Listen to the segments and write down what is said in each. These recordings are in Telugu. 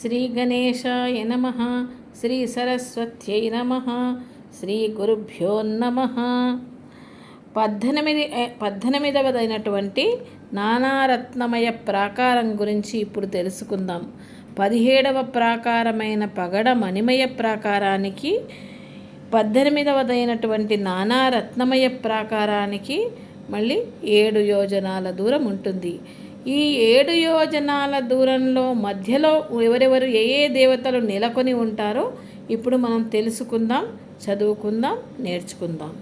శ్రీ గణేశాయ నమ శ్రీ సరస్వత్యై నమ శ్రీ గురుభ్యో నమ. పద్దెనిమిది పద్దెనిమిదవదైనటువంటి నానారత్నమయ ప్రాకారం గురించి ఇప్పుడు తెలుసుకుందాం. పదిహేడవ ప్రాకారమైన పగడ మణిమయ ప్రాకారానికి పద్దెనిమిదవదైనటువంటి నానారత్నమయ ప్రాకారానికి మళ్ళీ ఏడు యోజనాల దూరం ఉంటుంది. ఈ ఏడు యోజనాల దూరంలో మధ్యలో ఎవరెవరు ఏ ఏ దేవతలు నెలకొని ఉంటారో ఇప్పుడు మనం తెలుసుకుందాం చదువుకుందాం నేర్చుకుందాం.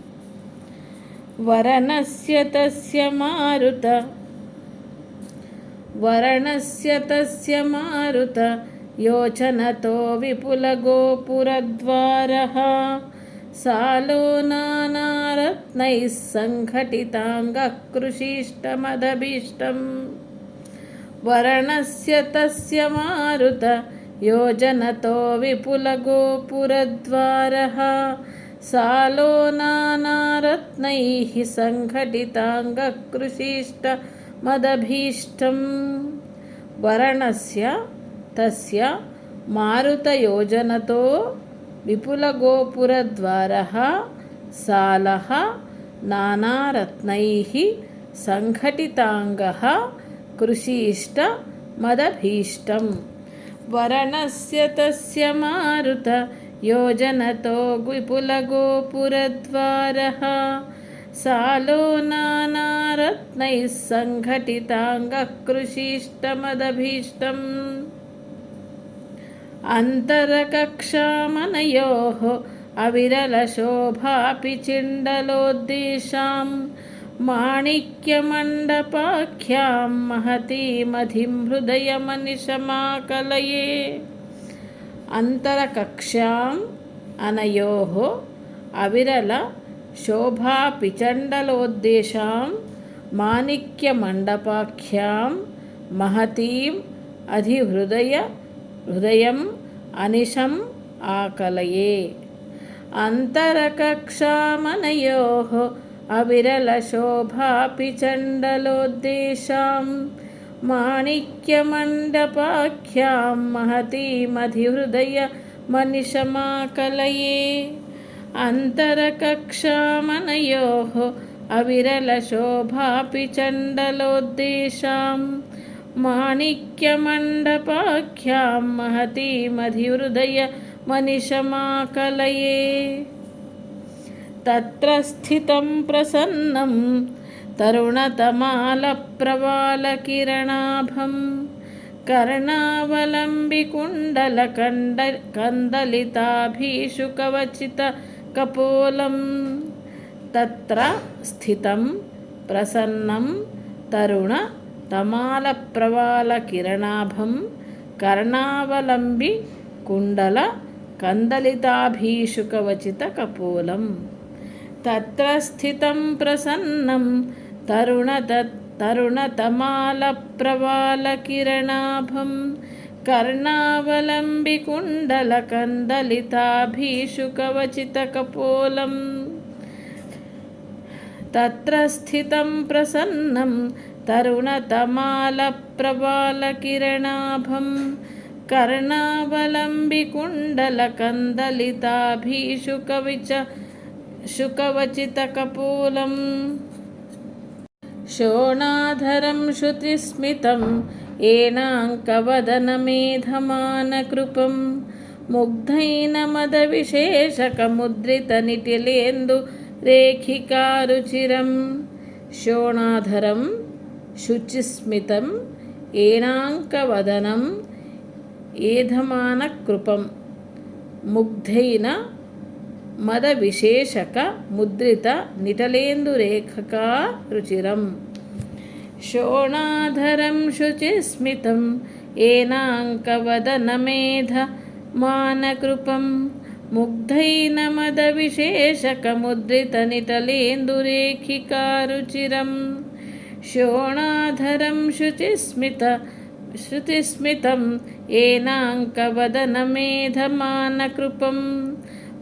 వరణస్య తస్య మారుత. వరణస్య తస్య మారుత. యోచనతో విపుల గోపురద్వార సాలో నానారత్నైः వరణస్య తస్య మారుత యోజనతో విపులగోపురద్వారः సాలో నానారత్నై సంఘటితాంగకృషిష్ట మదభీష్టం వరణస్య తస్య మారుతయోజనతో విపులగోపురద్వార సాల నానారత్నై సంఘటితాంగ కృషి ఇష్ట మదభీష్టం వరణస్య తస్య మారుత యోజనతో విపులగోపురద్వార సాలో నానారత్నై సంఘటితాంగకృషీష్టమదభీష్టం అంతరకక్షామనయో అవిరలశోభాపి చిండలోద్దేశాం माणिक्यमण्डपाख्यां महतीमधिं हृदयमनिशमाकलये अन्तरकक्ष्याम् अनयोः अविरलशोभापिचण्डलोद्देशां माणिक्यमण्डपाख्यां महतीम् अधिहृदय हृदयम् अनिशम् आकलये अन्तरकक्षामनयोः अविरलशोभापि चण्डलोद्देशां माणिक्यमण्डपाख्यां महतीमधिहृदय मनिशमाकलये अन्तरकक्षामनयोः अविरलशोभापि चण्डलोद्देशां माणिक्यमण्डपाख्यां महतीमधिहृदय मनिशमाकलये तत्र स्थितं प्रसन्नं तरुणतमालप्रवालकिरणाभं कर्णावलम्बिकुण्डलकण्ड कन्दलिताभीषुकवचितकपोलं तत्र स्थितं प्रसन्नं तरुण तमालप्रवालकिरणाभं कर्णावलम्बि कुण्डल कन्दलिताभीषुकवचितकपोलं तत्र स्थितं प्रसन्नं तरुणत तरुणतमालप्रवालकिरणाभं कर्णावलम्बिकुण्डलकन्दलिताभीषुकवचितकपोलं तत्र स्थितं प्रसन्नं तरुणतमालप्रवालकिरणाभं कर्णावलम्बिकुण्डलकन्दलिताभीषुकविच शुकवचितकपूलम् शोणाधरं श्रुतिस्मितं येनाङ्कवदनमेधमानकृपं मुग्धैनमदविशेषकमुद्रितनिटिलेन्दु रेखिकारुचिरं शोणाधरं शुचिस्मितं ఏనాంకవదనం ఏధమానకృపం ముగ్ధైన మద విశేషక ముద్రిత నిటలేందురేఖకా రుచిరం. శోణాధరం శుచిస్మితం ఏనాంకవదనమేధ మానకృపం. ముగ్ధైన మద విశేషక ముద్రిత నిటలేందురేఖికారుచిరం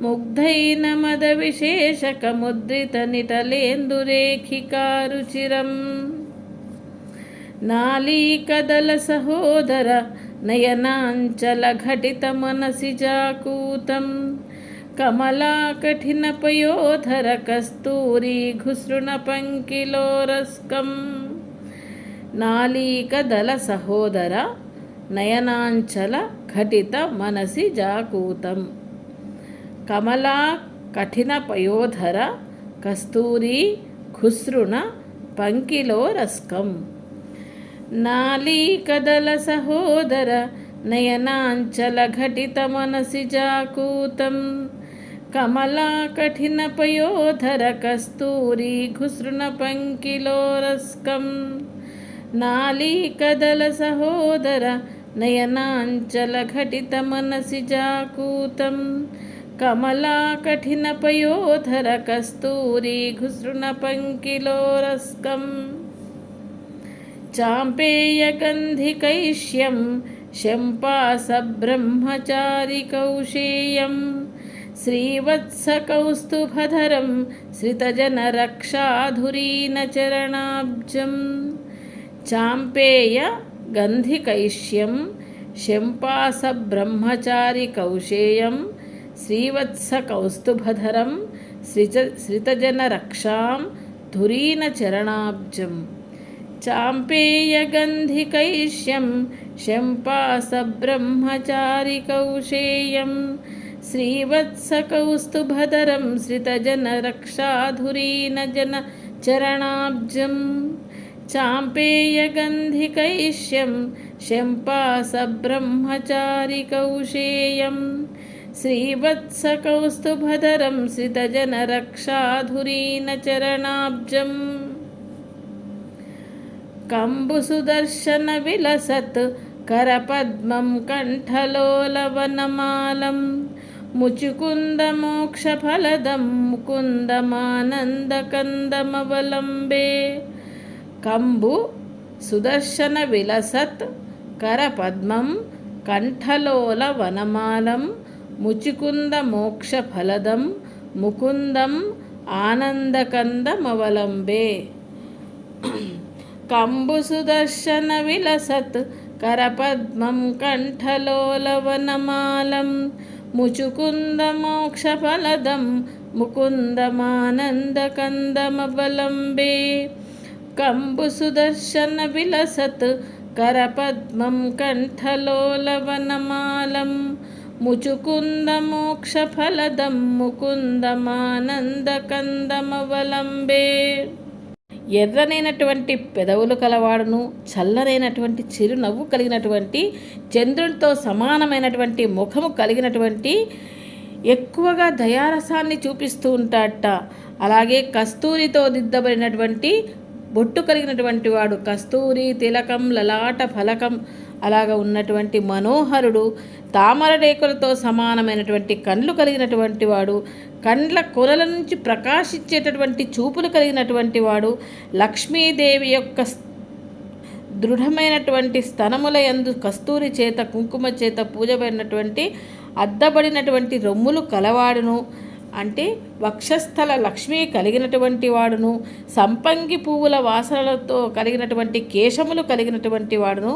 ముగ్ధైన మద విశేషక ముద్రిత నిటలేందురేఖికారుచిరం నాళీకదల సహోదర నయనాంచల ఘటిత మనసి జాకూతం. కమలా కఠిన పయోధర కస్తూరి ఘుసృణ పంకిలోరస్కం. నాలీ కదల సహోదర నయనాంచల ఘటిత మనసి జాకూతం. కమలా కఠిన పయోధర కస్తూరి ఖుస్రుణ పంకిలో రస్కం. నాలీ కదల సహోదర నయనాంచల ఘటిత మనసి జాకూతం. కమలా కఠిన పయోధర కస్తూరి ఘుసృణ పంకిలో రస్కం. నాలీ కదల సహోదర నయనాంచల ఘటిత మనసి జాకూతం. కమలాకఠినపయోధర కస్తూరి ఘుసృణ పంకిలోరస్కం చాంపేయ గంధికైష్యం శంపాసబ్రహ్మచారి కౌశేయం. శ్రీవత్సకౌస్తుభధరం శ్రితజనరక్షాధురీనచరణాబ్జం చాంపేయ గంధికైష్యం శంపాసబ్రహ్మచారి కౌశేయం शम्पासब्रह्मचारिकौशेयं श्रीवत्सकौस्तुभधरं श्रितजनरक्षाधुरीनचरणाब्जं चाम्पेयगन्धिकैष्यं शम्पासब्रह्मचारिकौशेयं श्रीवत्सकौस्तुभधरं श्रिज श्रितजनरक्षां धुरीनचरणाब्जम् चाम्पेयगन्धिकैष्यं शम्पासब्रह्मचारिकौशेयं श्रीवत्सकौस्तुभधरं श्रितजनरक्षाधुरीनजनचरणाब्जं चाम्पेयगन्धिकैष्यं शम्पासब्रह्मचारिकौशेयं श्रीवत्सकौस्तुभधरं श्रितजनरक्षाधुरीनचरणाब्जम् कम्बुसुदर्शनविलसत् करपद्मं कण्ठलोलवनमालं मुचुकुन्दमोक्षफलदं मुकुन्दमानन्दकन्दमवलम्बे ముచికుంద మోక్ష ఫలదం ముకుందం ఆనందకందమవలంబే. కంబు సుదర్శన విలసత్ కరపద్మం కంఠలోలవనమాలం ముచుకుంద మోక్షఫలదం ముకుందమానందకందమవలంబే. కంబు విలసత్ కరపద్మం కంఠలోలవనమాలం ముచుకుంద మోక్షఫలదం ముకుందమానందకందమవలంబే ఎర్రనైనటువంటి పెదవులు కలవాడును చల్లనైనటువంటి చిరునవ్వు కలిగినటువంటి చంద్రునితో సమానమైనటువంటి ముఖము కలిగినటువంటి ఎక్కువగా దయారసాన్ని చూపిస్తూ ఉంటాడట. అలాగే కస్తూరితో దిద్దబడినటువంటి బొట్టు కలిగినటువంటి వాడు కస్తూరి తిలకం లలాట ఫలకం అలాగ ఉన్నటువంటి మనోహరుడు తామర రేకులతో సమానమైనటువంటి కండ్లు కలిగినటువంటి వాడు కండ్ల కొనల నుంచి ప్రకాశించేటటువంటి చూపులు కలిగినటువంటి వాడు లక్ష్మీదేవి యొక్క దృఢమైనటువంటి స్తనముల యందు కస్తూరి చేత కుంకుమ చేత పూజబడినటువంటి అద్దబడినటువంటి రొమ్ములు కలవాడును. అంటే వక్షస్థల లక్ష్మి కలిగినటువంటి వాడును సంపంగి పువ్వుల వాసనలతో కలిగినటువంటి కేశములు కలిగినటువంటి వాడును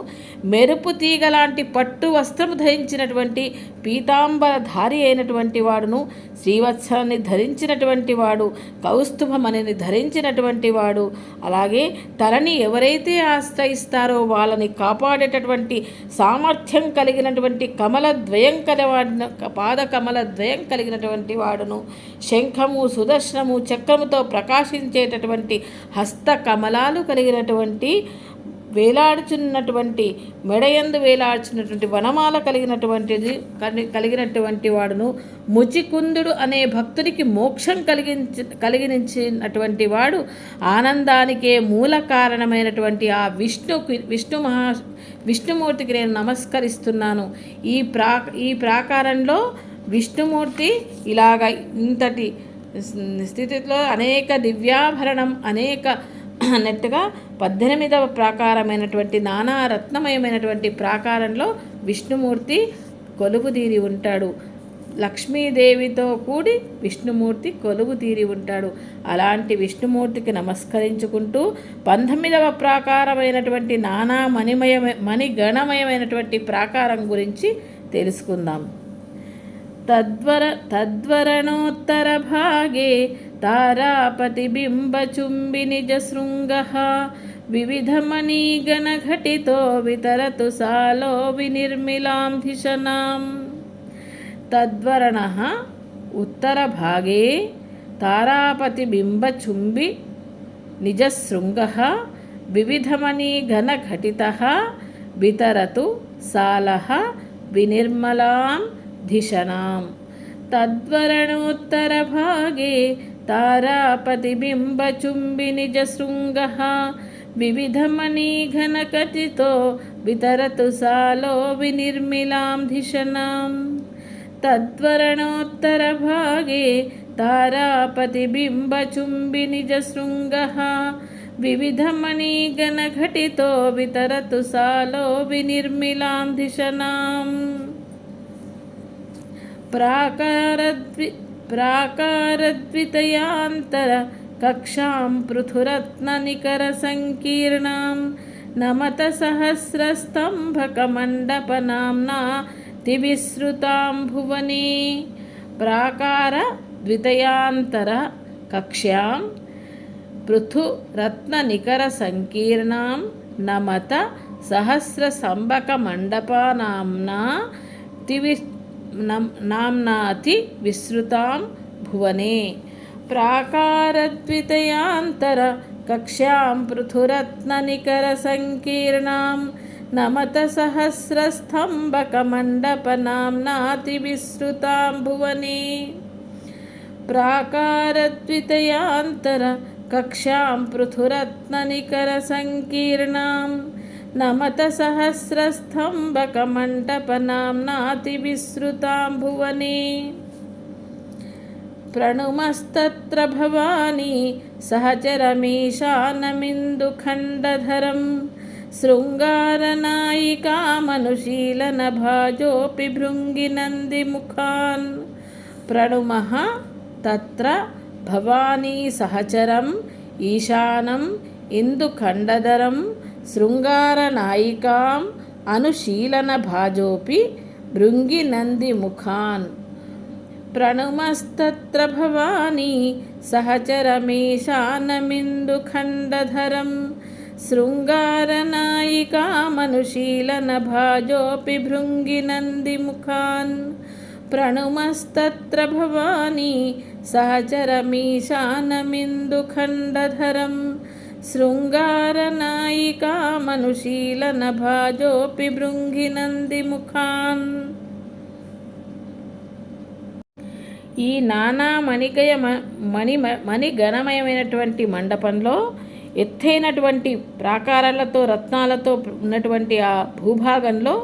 మెరుపు తీగ లాంటి పట్టు వస్త్రము ధరించినటువంటి పీతాంబరధారి అయినటువంటి వాడును శ్రీవత్సాన్ని ధరించినటువంటి వాడు కౌస్తుభమణిని ధరించినటువంటి వాడు అలాగే తనని ఎవరైతే ఆశ్రయిస్తారో వాళ్ళని కాపాడేటటువంటి సామర్థ్యం కలిగినటువంటి కమల ద్వయం కలవాడిన పాద కమల ద్వయం కలిగినటువంటి వాడును. శంఖము సుదర్శనము చక్రముతో ప్రకాశించేటటువంటి హస్త కమలాలు కలిగినటువంటి వేలాడుచున్నటువంటి మెడయందు వేలాడుచున్నటువంటి వనమాల కలిగినటువంటిది కలిగినటువంటి వాడును. ముచికుందుడు అనే భక్తుడికి మోక్షం కలిగించి కలిగించినటువంటి వాడు ఆనందానికే మూల కారణమైనటువంటి ఆ విష్ణు విష్ణు మహా విష్ణుమూర్తికి నేను నమస్కరిస్తున్నాను. ఈ ప్రా ఈ ప్రాకారంలో విష్ణుమూర్తి ఇలాగ ఇంతటి స్థితిలో అనేక దివ్యాభరణం అనేక అన్నట్టుగా పద్దెనిమిదవ ప్రాకారమైనటువంటి నానా రత్నమయమైనటువంటి ప్రాకారంలో విష్ణుమూర్తి కొలువుదీరి ఉంటాడు. లక్ష్మీదేవితో కూడి విష్ణుమూర్తి కొలువు తీరి ఉంటాడు. అలాంటి విష్ణుమూర్తికి నమస్కరించుకుంటూ పంతొమ్మిదవ ప్రాకారమైనటువంటి నానా మణిమయ మణిగణమయమైనటువంటి ప్రాకారం గురించి తెలుసుకుందాం. తద్వర తద్వరణోత్తర భాగే तारापतिबिम्बचुम्बि निजशृङ्गः विविधमणिगणघटितो वितरतु सालो विनिर्मिलां धिषणां तद्वर्णः उत्तरभागे तारापतिबिम्बचुम्बि निजशृङ्गः विविधमणिघनघटितः वितरतु सालः विनिर्मलां धिषणां तद्वरणोत्तरभागे तारापतिबिम्बचुम्बिनिजशृङ्गः विविधमणिघनकथितो वितरतु सालो विनिर्मिलां धिषणां तद्वरणोत्तरभागे तारापतिबिम्बचुम्बिनिजशृङ्गः विविधमणिगणघटितो वितरतु सालो विनिर्मिलां धिषणाम् प्राकारद्वि प्राकारद्वितयान्तरकक्षां पृथुरत्ननिकरसङ्कीर्णां नमतसहस्रस्तम्भकमण्डपनाम्ना तिविसृतां भुवने प्राकारद्वितयान्तरकक्ष्यां पृथुरत्ननिकरसङ्कीर्णां नमत सहस्रसम्भकमण्डपानाम्ना तिवि నామ్నాతి విస్తృతాం భువనే. ప్రాకారద్వితయాంతర కక్ష్యాం పృథురత్ననికర సంకీర్ణాం నమత సహస్రస్తంభకమండపనామ్నాతి విస్తృతాం నమత సహస్రస్తంభకమంటపనాంనాతి విశ్రుతాం భువనే ప్రణుమస్తత్ర భవానీ సహచరమీశానమిందుఖండధరం శృంగారనాయికామనుశీలనభాజోపి భృంగినందిముఖాన్ ప్రణుమః తత్ర భవానీ సహచరం ఈశానం ఇందుఖండధరం శృంగారనాయికాం అనుశీలన భాజోపి భృంగినందిముఖాన్ ప్రణుమస్తత్ర భవానీ సహచరమీశానమిందుఖండధరం శృంగారనాయికామనుశీలన భాజోపి భృంగినందిముఖాన్ ప్రణుమస్తత్ర భవానీ సహచరమీశానమిందుఖండధరం శృంగారనాయికామనుశీలనభాజోऽపి భృంగినందిముఖాన్ ఈ నానా మణికయ మణి మణిఘనమయమైనటువంటి మండపంలో ఎత్తైనటువంటి ప్రాకారాలతో రత్నాలతో ఉన్నటువంటి ఆ భూభాగంలో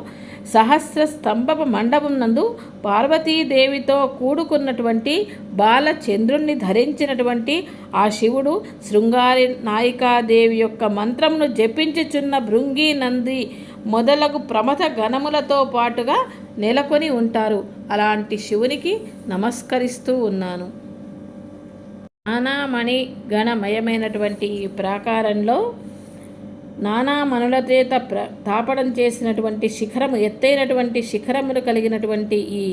సహస్ర స్తంభపు మండపం నందు పార్వతీదేవితో కూడుకున్నటువంటి బాలచంద్రుణ్ణి ధరించినటువంటి ఆ శివుడు శృంగారి నాయికాదేవి యొక్క మంత్రమును జపించుచున్న భృంగి నంది మొదలగు ప్రమథ గణములతో పాటుగా నెలకొని ఉంటారు. అలాంటి శివునికి నమస్కరిస్తూ ఉన్నాను. నానామణి గణమయమైనటువంటి ఈ ప్రాకారంలో నానా మనుల చేత ప్ర తాపడం చేసినటువంటి శిఖరము ఎత్తైనటువంటి శిఖరములు కలిగినటువంటి ఈ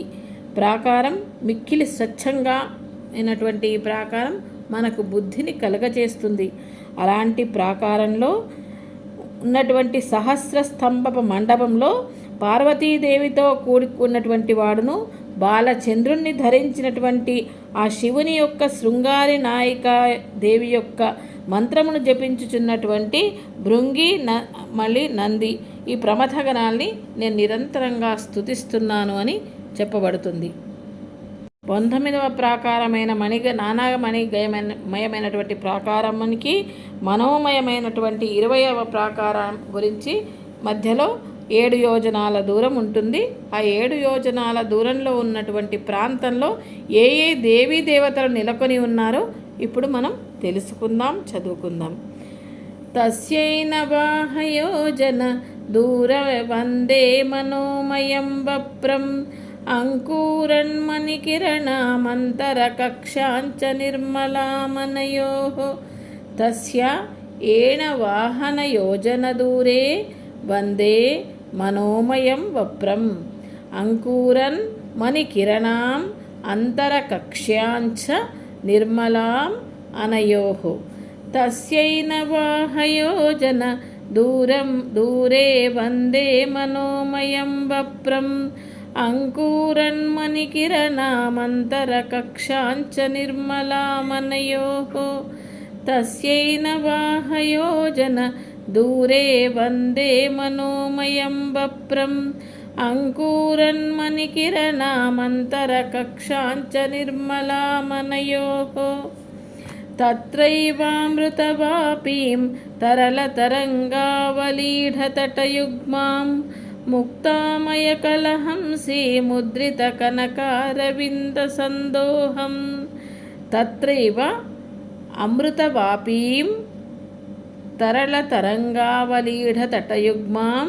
ప్రాకారం మిక్కిలి స్వచ్ఛంగా అయినటువంటి ఈ ప్రాకారం మనకు బుద్ధిని కలగచేస్తుంది అలాంటి ప్రాకారంలో ఉన్నటువంటి సహస్ర స్తంభపు మండపంలో పార్వతీదేవితో కూడుకున్నటువంటి వాడును బాలచంద్రుణ్ణి ధరించినటువంటి ఆ శివుని యొక్క శృంగారి నాయిక దేవి యొక్క మంత్రమును జపించుచున్నటువంటి భృంగి న మళ్ళీ నంది ఈ ప్రమథగణాల్ని నేను నిరంతరంగా స్థుతిస్తున్నాను అని చెప్పబడుతుంది. పంతొమ్మిదవ ప్రాకారమైన మణిగ నానామణి గయమైన మయమైనటువంటి ప్రాకారానికి మనోమయమైనటువంటి ఇరవయవ ప్రాకారం గురించి మధ్యలో ఏడు యోజనాల దూరం ఉంటుంది. ఆ ఏడు యోజనాల దూరంలో ఉన్నటువంటి ప్రాంతంలో ఏ ఏ దేవీ దేవతలు నెలకొని ఉన్నారో ఇప్పుడు మనం తెలుసుకుందాం చదువుకుందాం. తస్యైన వాహయోజన దూర వందే మనోమయం వప్రం అంకూరన్మణికిరణామంతరకక్షాంచ నిర్మలామనయో. తస్య ఏణ దూరే వందే మనోమయం వప్రం అంకూరన్ మణికిరణాం అంతరకక్ష్యాంచ నిర్మలాం अनयोः तस्यैनवाहयोजन दूरं दूरे वन्दे मनोमयं वप्रम् अङ्कुरन्मणिकिरणामन्तरकक्षाञ्च निर्मलामनयोः तस्यैनवाहयोजन दूरे वन्दे मनोमयं वप्रम् अङ्कुरन्मणिकिरणामन्तरकक्षाञ्च निर्मलामनयोः तत्रैवामृतवापीं तरलतरङ्गावलीढतटयुग्मां मुक्तामयकलहंसी मुद्रितकनकारविन्दसन्दोहं तत्रैव अमृतवापीं तरलतरङ्गावलीढतटयुग्मां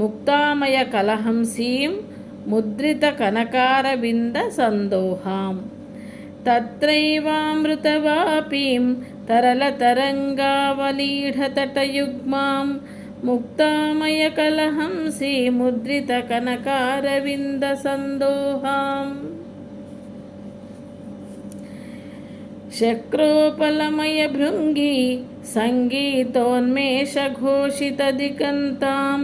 मुक्तामयकलहंसीं मुद्रितकनकारविन्दसन्दोहाम् तत्रैवामृतवापीं तरलतरङ्गावलीढतटयुग्मां मुक्तामयकलहंसी मुद्रितकनकारविन्दसन्दोहाम् शक्रोपलमयभृङ्गी सङ्गीतोन्मेषघोषितदिगन्तां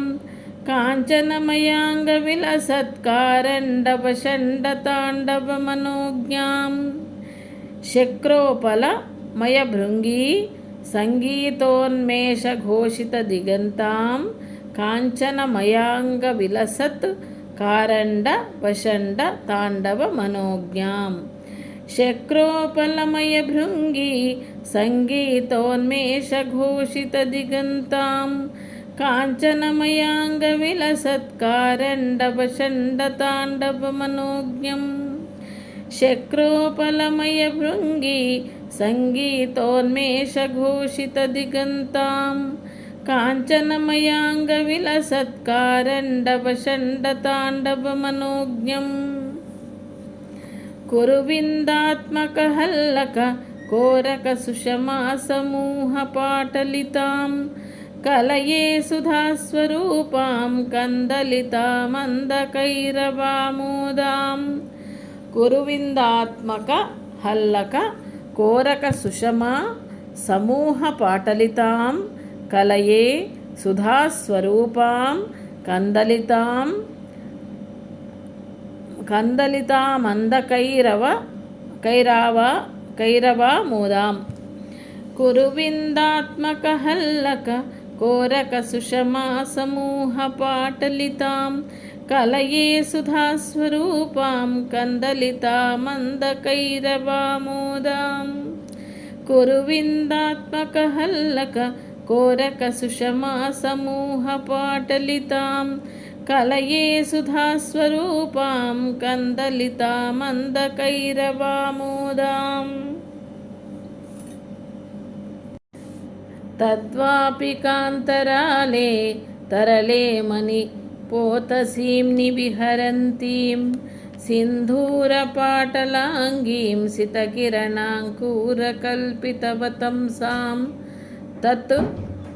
काञ्चनमयाङ्गविलसत्कारण्डवषण्डताण्डवमनोज्ञां शक्रोपलमयभृङ्गी सङ्गीतोन्मेषघोषितदिगन्तां काञ्चनमयाङ्गविलसत् कारण्डवषण्डताण्डवमनोज्ञाम् शक्रोपलमयभृङ्गी सङ्गीतोन्मेषघोषितदिगन्तां काञ्चनमयाङ्गविलसत्कारण्डवषण्डताण्डवमनोज्ञं शक्रोपलमयभृङ्गी सङ्गीतोन्मेषघोषितदिगन्तां काञ्चनमयाङ्गविलसत्कारण्डवषण्डताण्डवमनोज्ञम् कुरुविन्दात्मकहल्लक कोरकसुषमासमूहपाटलितां कलये सुधास्वरूपां గురువిందాత్మక హల్లక కోరక సుషమా సమూహ పాటలితాం కలయే సుధాస్వరూపాం కందలితాం కందలితామందకైరవ కైరావ కైరవా మూదాం. కురువిందాత్మక హల్లక కోరక సుషమా సమూహ పాటలితాం కలయే సుధాస్వరూపాం కందలితామందకైరవామోదాం కురువిందాత్మకహల్లక కోరక సుషమా సమూహ పాటలితాం. కలయే సుధాస్వరూపాం కందలితామందకైరవామోదాం తద్వాపి కాంతరాలే తరలేమని మణి పోతసీంని విహరంతీం सिन्धूरपाटलाङ्गीं सितकिरणाङ्कुरकल्पितवतंसां तत्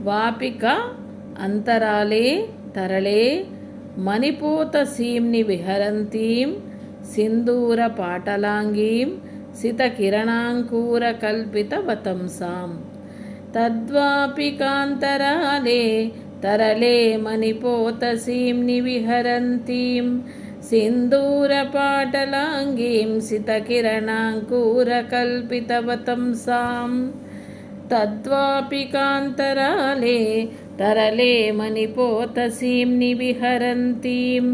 वापिका अन्तराले तरले मणिपूतसीम्नि विहरन्तीं सिन्दूरपाटलाङ्गीं सितकिरणाङ्कुरकल्पितवतंसां तद्वापि कान्तराले तरले मणिपोतसीम्नि विहरन्तीं सिन्दूरपाटलाङ्गीं सितकिरणाङ्कुरकल्पितवतंसां तद्वापि कान्तराले तरले मणिपोतसीम्नि विहरन्तीं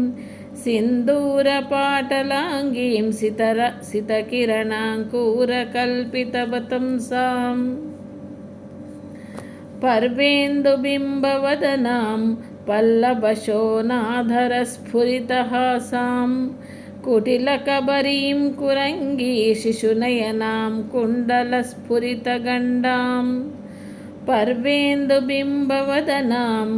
सिन्दूरपाटलाङ्गीं सितर सितकिरणाङ्कुरकल्पितवतंसाम् पर्वेन्दुबिम्बवदनां पल्लवशोनाधरस्फुरितहासां कुटिलकबरीं कुरङ्गी शिशुनयनां कुण्डलस्फुरितगण्डां पर्वेन्दुबिम्बवदनां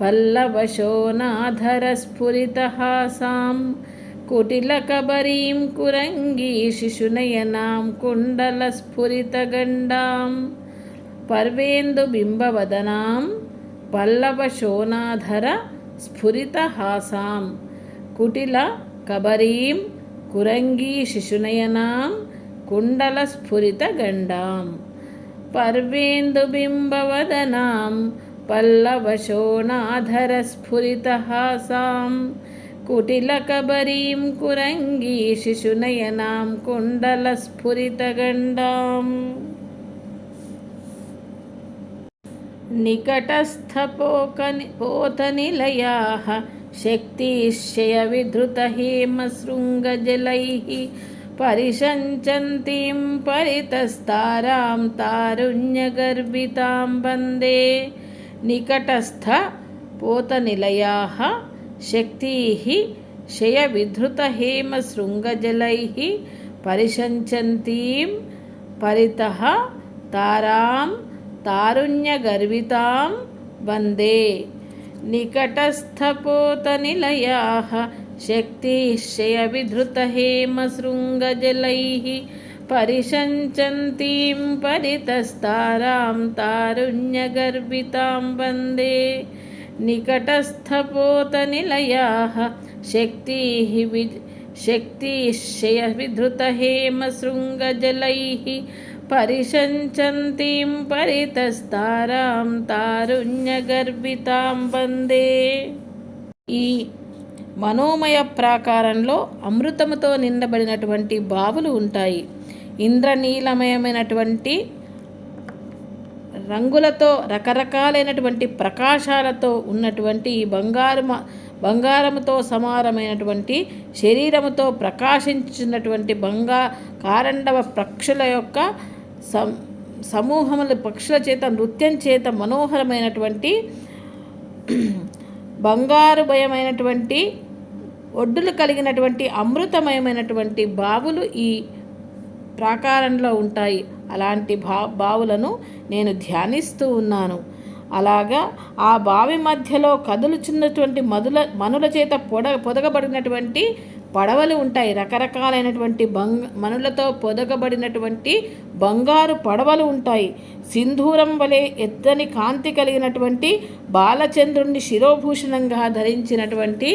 पल्लवशोनाधरस्फुरितहासां कुटिलकबरीं कुरङ्गी शिशुनयनां कुण्डलस्फुरितगण्डां पर्वेन्दुबिम्बवदनां पल्लवशोणाधर स्फुरितहासां कुटिलकबरीं कुरङ्गी शिशुनयनां कुण्डलस्फुरितगण्डां पर्वेन्दुबिम्बवदनां पल्लवशोणाधरस्फुरितहासां कुटिलकबरीं कुरङ्गी शिशुनयनां कुण्डलस्फुरितगण्डाम् निकटस्थपोकनि पोतनिलयाः शक्तिशयविधृतहेमशृङ्गजलैः परिषञ्चन्तीं परितस्तारां तारुण्यगर्भितां वन्दे निकटस्थपोतनिलयाः शक्तिः शयविधृतहेमशृङ्गजलैः परिषञ्चन्तीं परितः तारां तारुण्यगर्वितां वन्दे निकटस्थपोतनिलयाः शक्तिशयविधृतहेमशृङ्गजलैः परिषञ्चन्तीं परितस्तारां तारुण्यगर्भितां वन्दे निकटस्थपोतनिलयाः शक्तिः वि शक्तिशयविधृतहेमशृङ्गजलैः పరిశంచంతీం పరితస్తారాం తారుణ్యగర్భితాం వందే. ఈ మనోమయ ప్రాకారంలో అమృతముతో నిండబడినటువంటి బావులు ఉంటాయి. ఇంద్రనీలమయమైనటువంటి రంగులతో రకరకాలైనటువంటి ప్రకాశాలతో ఉన్నటువంటి ఈ బంగారు బంగారముతో సమానమైనటువంటి శరీరముతో ప్రకాశించినటువంటి బంగా కారండవ పక్షుల యొక్క సమూహముల పక్షుల చేత నృత్యం చేత మనోహరమైనటువంటి బంగారు భయమైనటువంటి ఒడ్డులు కలిగినటువంటి అమృతమయమైనటువంటి బావులు ఈ ప్రాకారంలో ఉంటాయి. అలాంటి భా బావులను నేను ధ్యానిస్తూ ఉన్నాను. అలాగా ఆ బావి మధ్యలో కదులుచున్నటువంటి మధుల మనుల చేత పొడ పొదగబడినటువంటి పడవలు ఉంటాయి. రకరకాలైనటువంటి బంగ మనులతో పొదగబడినటువంటి బంగారు పడవలు ఉంటాయి. సింధూరం వలె ఎత్తని కాంతి కలిగినటువంటి బాలచంద్రుణ్ణి శిరోభూషణంగా ధరించినటువంటి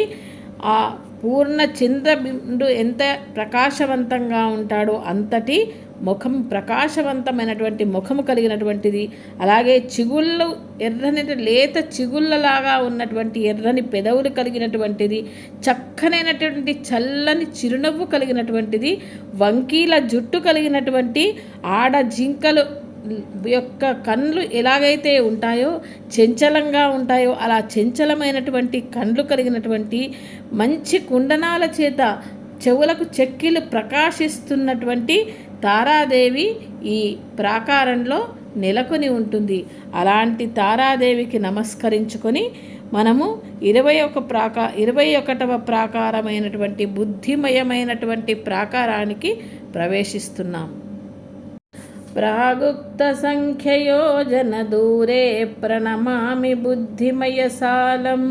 ఆ పూర్ణ చంద్రబిండు ఎంత ప్రకాశవంతంగా ఉంటాడో అంతటి ముఖం ప్రకాశవంతమైనటువంటి ముఖము కలిగినటువంటిది అలాగే చిగుళ్ళు ఎర్రని లేత చిగుళ్ళలాగా ఉన్నటువంటి ఎర్రని పెదవులు కలిగినటువంటిది చక్కనైనటువంటి చల్లని చిరునవ్వు కలిగినటువంటిది వంకీల జుట్టు కలిగినటువంటి ఆడ జింకలు యొక్క కళ్ళు ఎలాగైతే ఉంటాయో చంచలంగా ఉంటాయో అలా చంచలమైనటువంటి కండ్లు కలిగినటువంటి మంచి కుండనాల చేత చెవులకు చెక్కిలు ప్రకాశిస్తున్నటువంటి తారాదేవి ఈ ప్రాకారంలో నెలకొని ఉంటుంది. అలాంటి తారాదేవికి నమస్కరించుకొని మనము ఇరవై ఒక ప్రాకా ఇరవై ఒకటవ ప్రాకారమైనటువంటి బుద్ధిమయమైనటువంటి ప్రాకారానికి ప్రవేశిస్తున్నాం. ప్రాగుక్త సంఖ్యయోజన దూరే ప్రణమామి బుద్ధిమయ సాలం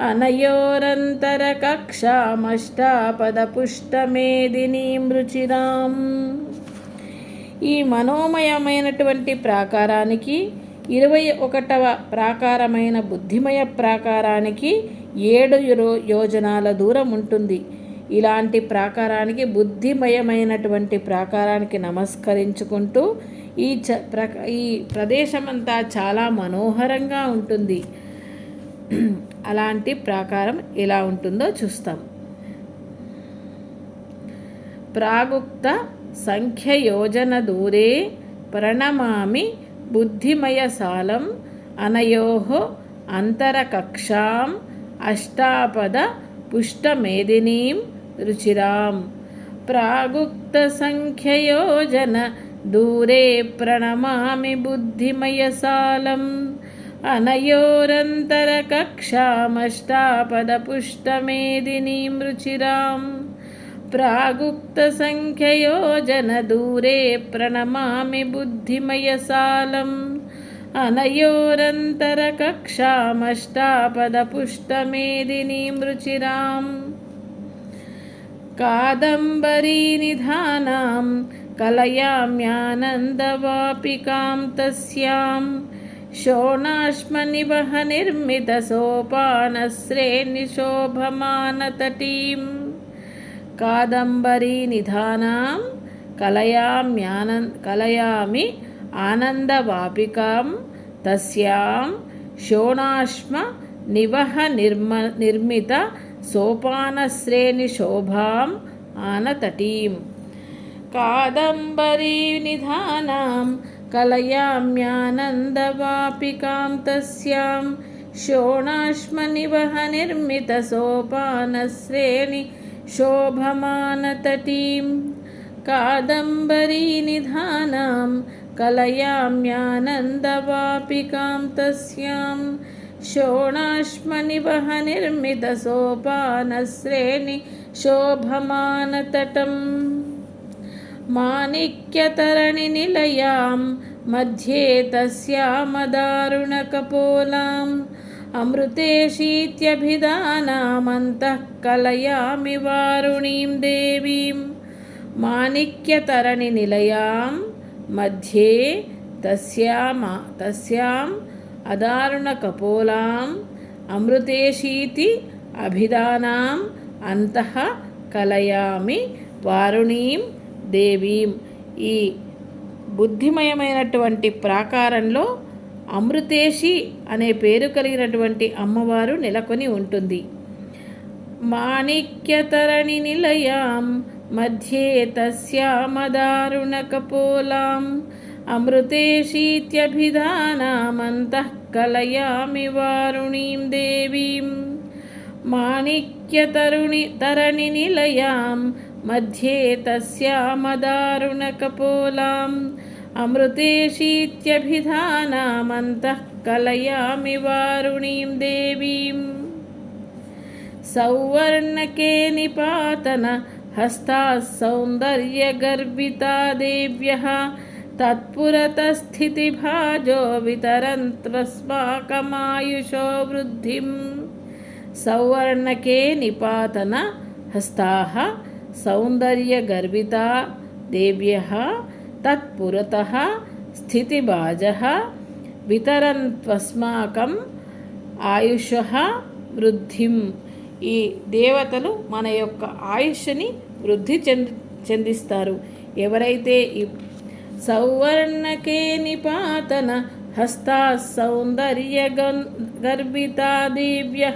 అనయోరంతర కక్షామష్టాపద పుష్టమేదినీ రుచిరాం ఈ మనోమయమైనటువంటి ప్రాకారానికి ఇరవై ఒకటవ ప్రాకారమైన బుద్ధిమయ ప్రాకారానికి ఏడు యోజనాల దూరం ఉంటుంది. ఇలాంటి ప్రాకారానికి బుద్ధిమయమైనటువంటి ప్రాకారానికి నమస్కరించుకుంటూ ఈ చ ప్ర ఈ ప్రదేశమంతా చాలా మనోహరంగా ఉంటుంది. అలాంటి ప్రాకారం ఎలా ఉంటుందో చూస్తాం. ప్రాగుక్త సంఖ్యయోజన దూరే ప్రణమామి బుద్ధిమయసాలం అనయో అంతరకక్షాం అష్టాపద పుష్టమేదినీం రుచిరాం ప్రాగుక్త సంఖ్యయోజన దూరే ప్రణమామి బుద్ధిమయసాలం अनयोरन्तरकक्षामष्टापदपुष्टमेदिनीं रुचिरां प्रागुक्तसङ्ख्ययोजनदूरे प्रणमामि बुद्धिमयसालम् अनयोरन्तरकक्षामष्टापदपुष्टमेदिनीं रुचिराम् कादम्बरीनिधानां कलयाम्यानन्दवापिकां तस्यां కాదంబరీ నిధానాం కలయామ్యాన కలయామి ఆనందవాపికాం తస్యాం శోణాశ్మ నివహ నిర్మ నిర్మిత సోపానశ్రేణి శోభాం ఆనతటీం. కాదంబరీ నిధానాం కలయామ్యానందవాపికాం తస్యాం శోణాశ్మనివహ నిర్మిత సోపానశ్రేణి शोभमानतटीं कादम्बरीनिधानां कलयाम्यानन्दवापिकां तस्यां शोणाश्मनिवहनिर्मितसोपानश्रेणि शोभमानतटम् माणिक्यतरणिनिलयां मध्ये तस्यामदारुणकपोलाम् అమృతే కలయామి వారుణీం దేవీం మాణిక్యతరణి నిలయాం మధ్యే తస్యామా తస్యాం అదారుణకపోలాం అమృతేశీతి అభిధానాం అంతః కలయామి వారుణీం దేవీం. ఈ బుద్ధిమయమైనటువంటి ప్రాకారంలో అమృతేషి అనే పేరు కలిగినటువంటి అమ్మవారు నెలకొని ఉంటుంది. మాణిక్యతరణి నిలయాం మధ్యే తస్యామదారుణకపోలాం అమృతేశీత్యభిధానామంతఃకలయామి వారుణీం దేవీం. మాణిక్యతరుణి తరణి నిలయాం మధ్యే తస్యామదారుణకపోలాం అమృతేషీత్యభిధానామంతః కలయామి వారుణీం దేవీం. సౌవర్ణకే నిపాతన హస్తా సౌందర్యగర్భితా దేవ్య. తత్పురతస్థితిభాజో వితరంత్వస్మాకమాయుషో వృద్ధిం. సౌవర్ణకే నిపాతన హస్తా సౌందర్యగర్భితా దేవ్య. తత్పురతः స్థితిబాజः వితరన్ ఆయుష వృద్ధిం. ఈ దేవతలు మన యొక్క ఆయుష్ని వృద్ధి చెంది చెందిస్తారు. ఎవరైతే ఈ సౌవర్ణకే నిపాతన హస్తా సౌందర్య గర్భితా దివ్య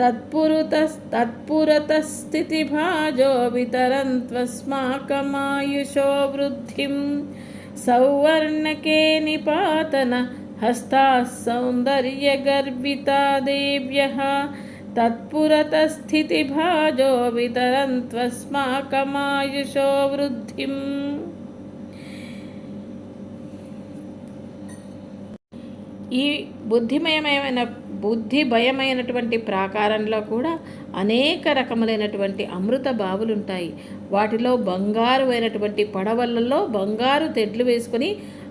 तत्पुरतस्थितिभाजो वितरन्त्वस्माकमायुषो वृद्धिं सौवर्णके निपातन हस्ताः सौन्दर्यगर्भिता देव्यः तत्पुरतस्थितिभाजो वितरन्त्वस्माकमायुषो वृद्धिम् ఈ బుద్ధిమయమైన బుద్ధి భయమైనటువంటి ప్రాకారంలో కూడా అనేక రకములైనటువంటి అమృత బావులు ఉంటాయి వాటిలో బంగారు అయినటువంటి పడవలలో బంగారు తెడ్లు వేసుకొని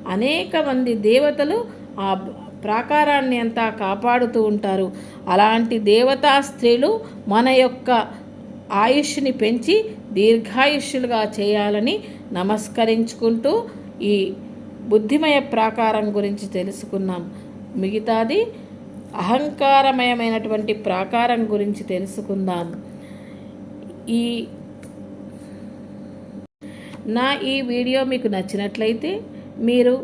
అనేక మంది దేవతలు ఆ ప్రాకారాన్ని అంతా కాపాడుతూ ఉంటారు. అలాంటి దేవతా స్త్రీలు మన యొక్క ఆయుష్ని పెంచి దీర్ఘాయుష్యులుగా చేయాలని నమస్కరించుకుంటూ ఈ బుద్ధిమయ ప్రాకారం గురించి తెలుసుకున్నాం. మిగతాది అహంకారమయమైనటువంటి ప్రాకారం గురించి తెలుసుకుందాం. ఈ నా ఈ వీడియో మీకు నచ్చినట్లయితే మీరు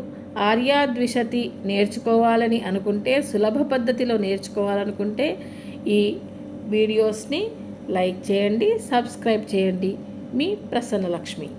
ఆర్యాద్విషతి నేర్చుకోవాలని అనుకుంటే సులభ పద్ధతిలో నేర్చుకోవాలనుకుంటే ఈ వీడియోస్ని లైక్ చేయండి సబ్స్క్రైబ్ చేయండి. మీ ప్రసన్నలక్ష్మి.